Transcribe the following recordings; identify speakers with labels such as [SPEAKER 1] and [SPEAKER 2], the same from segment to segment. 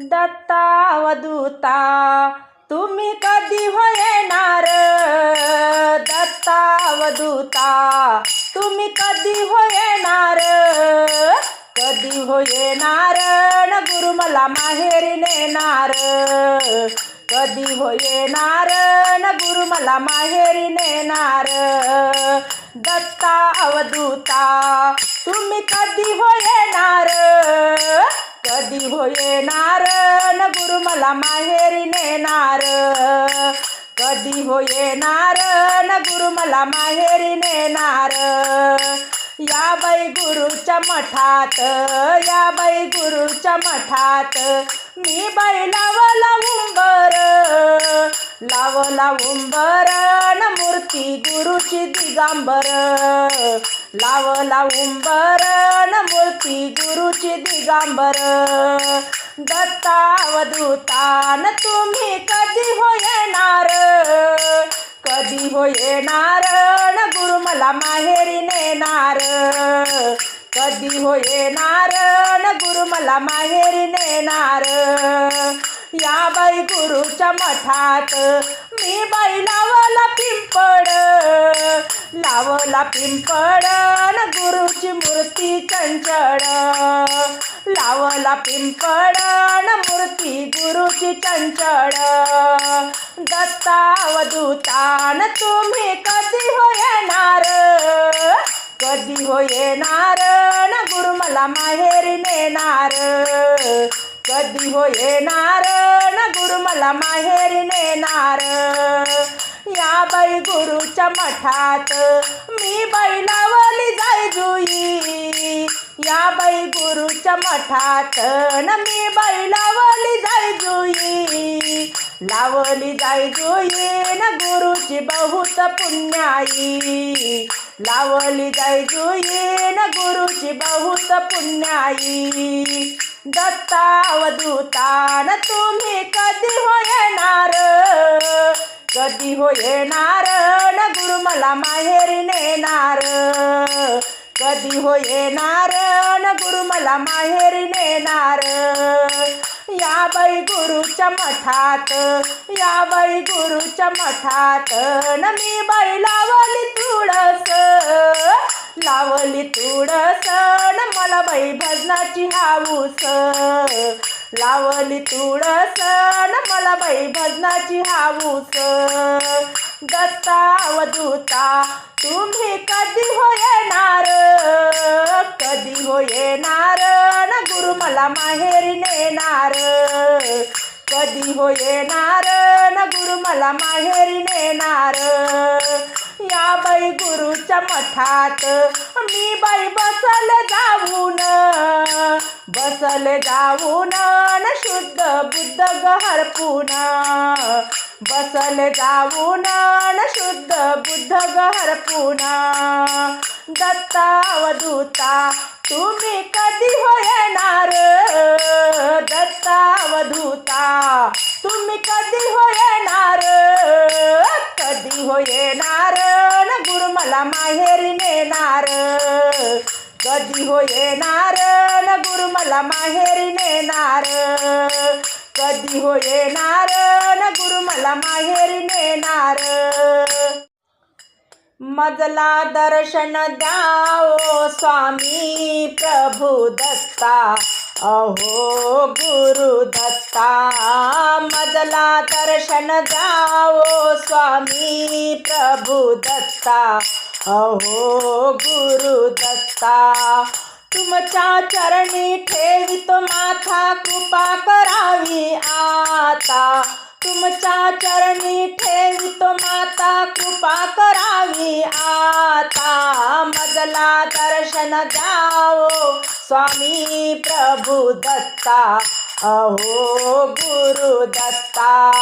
[SPEAKER 1] दत्तावधूता तुम्ही कधी होणार येणार दत्तावधूता तुम्ही कधी होणार येणार कधी होणार येणार न गुरु मला माहेरी नेणार. कधी होणार येणार न गुरु मला माहेरी नेणार. दत्ता अवधूता तुम्ही कधी होणार येणार कधी हो येणार न गुरु मला माहेरी नेणार. कधी हो येणार न गुरु मला माहेरी नेणार. या बाई गुरुच्या मठात या बाई गुरुच्या मठात मी बाई लावला उंबर. लावला उंबर न मूर्ती गुरुची दिगांबर. लावला उंबर मूर्ती गुरुची दिगांबर. दत्तावधूतान तुम्ही कधी हो येणार कधी हो येणार गुरु मला माहेरी नेणार. कधी हो येणार गुरु मला माहेरी नेणार. या बाई गुरुच्या मठात मी बाई लावला पिंपळ. लावला पिंपळन गुरुची मूर्ती चंचळ. लावला पिंपळन मूर्ती गुरुची चंचळ. दत्तावधूतान तुम्ही कधी हो येणार कधी हो येणार ना गुरु मला माहेरी नेणार. कधी हो येणार ना गुरु मला माहेरी नेणार. या बाई गुरुच्या मठात. मी बैलावली जाय जुई. या बाई गुरुच्या मठात न मी बैलावली जाय जुई. लावली जाय जुई न गुरुची बहुत पुण्याई. लावली जाय जुई न गुरुची बहुत पुण्याई. दत्तावधूतान तुम्ही कधी हो कधी हो येणार? न गुरु मला माहेरी नेणार. कधी हो येणार? न गुरु मला माहेरी नेणार. या बाई गुरुच्या मठात या बाई गुरुच्या मठात न मी बाई लावली तुळस. लावली तुळस न मला बाई भजनाची हाऊस. लावली तुळस न भजनाची हाऊस दत्तावधूता तुम्ही कधी हो येणार? कधी हो येणार? ना गुरु मला माहेरी नेणार. कधी हो येणार? ना गुरु मला माहेरी नेणार. बाई गुरुच्या मठात. मी बाई बसल जाऊन बसल जाऊन न शुद्ध बुद्ध गहरपून बसल जाऊन न शुद्ध बुद्ध गहरपून दत्तावधूता तुम्ही कधी होणार दत्तावधूता तुम्ही कधी होणार कधी होणार येणार मला माहेरी नेणार. कधी हो येणार? न गुरु मला माहेरी नेणार. कधी हो येणार? न गुरु मला माहेरी नेणार. मजला दर्शन द्याओ स्वामी प्रभु दत्ता. अहो गुरु दत्ता मजला दर्शन जाओ स्वामी प्रभु दत्ता। अहो गुरु दत्ता तुमच्या चरणी ठेवितो माथा कृपा करावी आता। तुमच्या चरणी ठेवितो माता कृपा करावी आता। मजला दर्शन जाओ स्वामी प्रभु दत्ता अहो गुरु दत्ता.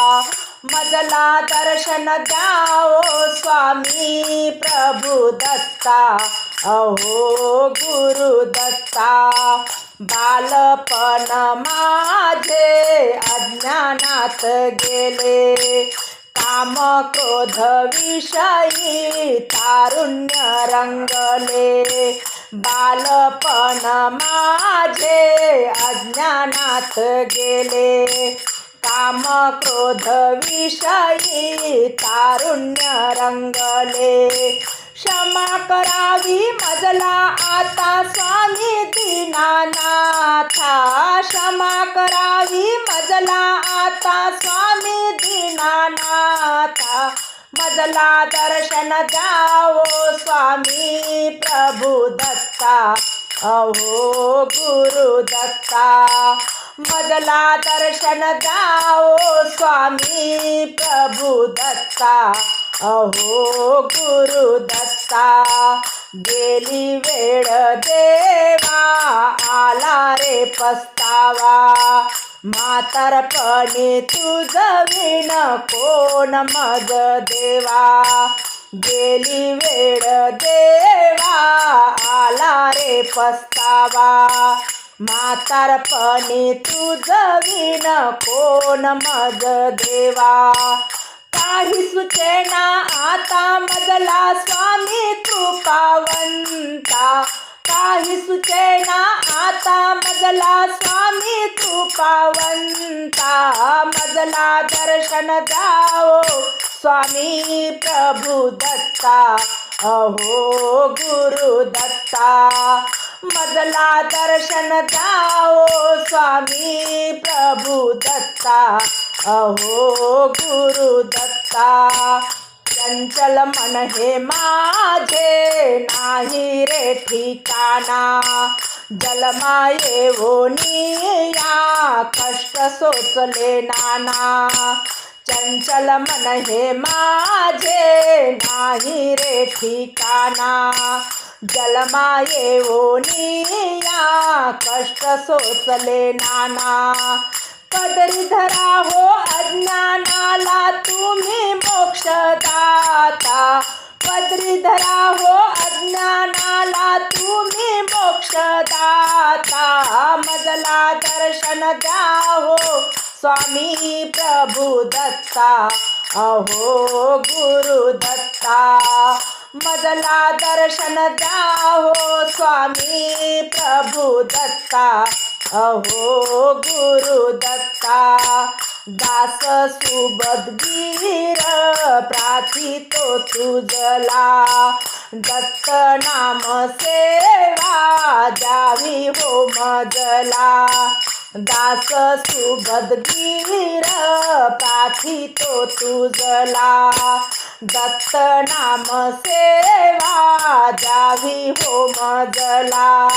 [SPEAKER 1] मजला दर्शन द्याओ स्वामी प्रभु दत्ता अहो गुरु दत्ता. बालपण माझे अज्ञानात गेले काम क्रोध विषयी तारुण्य रंगले. बालपण माझे अज्ञानात गेले. काम क्रोध विषयी तारुण्य रंगले. क्षमा करावी मजला आता स्वामी दिनानाथा. क्षमा करावी मजला मजला दर्शन द्यावो स्वामी प्रभु दत्ता। अहो गुरु दत्ता। मजला दर्शन द्यावो स्वामी प्रभु दत्ता। अहो गुरु दत्ता। गेली वेळ देवा आला रे पस्तावा। म्हातारपणी तुझं विण कोण मग देवा? गेली वेळ देवा आला रे पस्तावा. म्हातारपणी तुझं विण कोण मग देवा? काही सुचेना आता मजला स्वामी कृपावंता काही सुचेना आता मजला स्वामी कृपावंता मजला दर्शन जाओ स्वामी प्रभु दत्ता अहो गुरु दत्ता. मजला दर्शन जाओ स्वामी प्रभु दत्ता अहो गुरु दत्ता. चंचल मन हे माझे नाही रे ठिकाणा. जलमाये हो ओनिया कष्ट सोचले नाना. चंचल मन हे माझे नाही रे ठिकाणा. जलमाये हो ओनिया कष्ट सोचले नाना. पदरी धरा हो अज्ञानाला तुम्ही मोक्षदाता. पदरी धरा हो अज्ञानाला तुम्ही मोक्षदाता. मजला दर्शन द्या हो स्वामी प्रभु दत्ता. अहो गुरु दत्ता. मजला दर्शन द्या हो स्वामी प्रभु दत्ता. अहो गुरु दास सुबदगीर प्राथितो तुझला. दत्त नाम सेवा द्यावी हो मजला. दास सुबदगीर प्राथितो तुझला. दत्त नाम सेवा द्यावी हो मजला.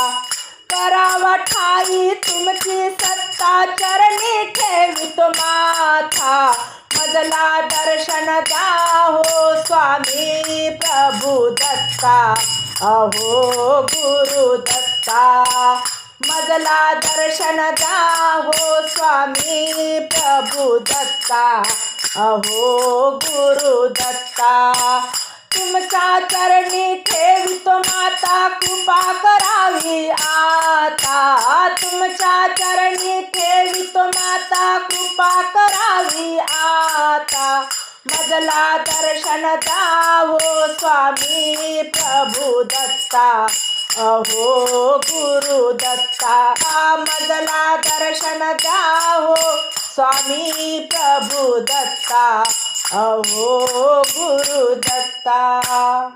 [SPEAKER 1] करावा ठाई तुमची सत्ता चरणी ठेवितो माथा. मजला दर्शन द्या हो स्वामी प्रभु दत्ता. अहो गुरु दत्ता. मजला दर्शन द्या हो स्वामी प्रभु दत्ता. अहो गुरु दत्ता. तुमच्या चरणी ठेवितो माता कृपा करावी. आता तुमच्या चरणी ठेवितो माता कृपा करावी. आता मजला दर्शन जावो स्वामी प्रभु दत्ता. अहो गुरु दत्ता. मजला दर्शन द्यावो स्वामी प्रभु दत्ता. अहो गुरु दत्ता.